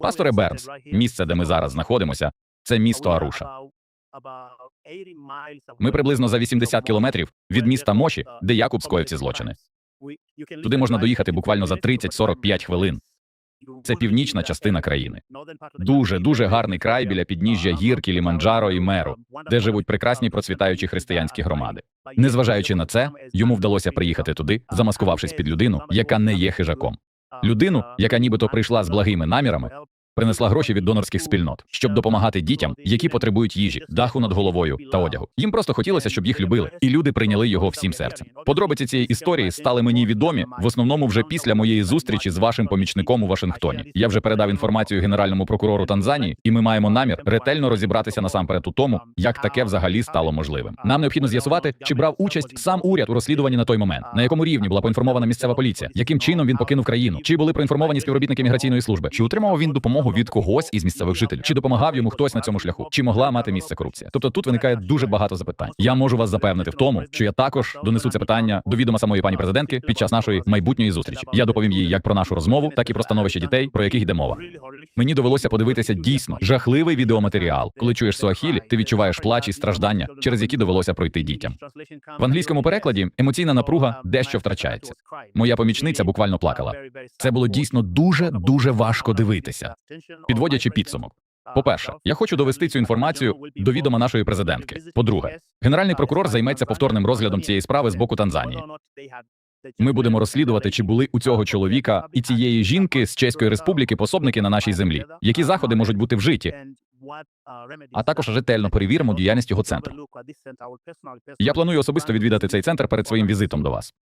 Пасторе Бернс, місце, де ми зараз знаходимося, це місто Аруша. Ми приблизно за 80 кілометрів від міста Моші, де Якуб скоїв ці злочини. Туди можна доїхати буквально за 30-45 хвилин. Це північна частина країни. Дуже дуже гарний край біля підніжжя гір Кіліманджаро і Меру, де живуть прекрасні процвітаючі християнські громади. Незважаючи на це, йому вдалося приїхати туди, замаскувавшись під людину, яка не є хижаком. Людину, яка нібито прийшла з благими намірами, принесла гроші від донорських спільнот, щоб допомагати дітям, які потребують їжі, даху над головою та одягу. Їм просто хотілося, щоб їх любили, і люди прийняли його всім серцем. Подробиці цієї історії стали мені відомі в основному вже після моєї зустрічі з вашим помічником у Вашингтоні. Я вже передав інформацію генеральному прокурору Танзанії, і ми маємо намір ретельно розібратися насамперед у тому, як таке взагалі стало можливим. Нам необхідно з'ясувати, чи брав участь сам уряд у розслідуванні на той момент, на якому рівні була поінформована місцева поліція, яким чином він покинув країну, чи були проінформовані співробітники міграційної служби, чи отримав він допомогу від когось із місцевих жителів, чи допомагав йому хтось на цьому шляху, чи могла мати місце корупція. Тобто тут виникає дуже багато запитань. Я можу вас запевнити в тому, що я також донесу це питання до відома самої пані президентки під час нашої майбутньої зустрічі. Я доповім їй як про нашу розмову, так і про становище дітей, про яких йде мова. Мені довелося подивитися дійсно жахливий відеоматеріал. Коли чуєш суахілі, ти відчуваєш плач і страждання, через які довелося пройти дітям. В англійському перекладі емоційна напруга дещо втрачається. Моя помічниця буквально плакала. Це було дійсно дуже дуже важко дивитися. Підводячи підсумок. По-перше, я хочу довести цю інформацію до відома нашої президентки. По-друге, генеральний прокурор займеться повторним розглядом цієї справи з боку Танзанії. Ми будемо розслідувати, чи були у цього чоловіка і цієї жінки з Чеської республіки пособники на нашій землі, які заходи можуть бути вжиті, а також ретельно перевіримо діяльність його центру. Я планую особисто відвідати цей центр перед своїм візитом до вас.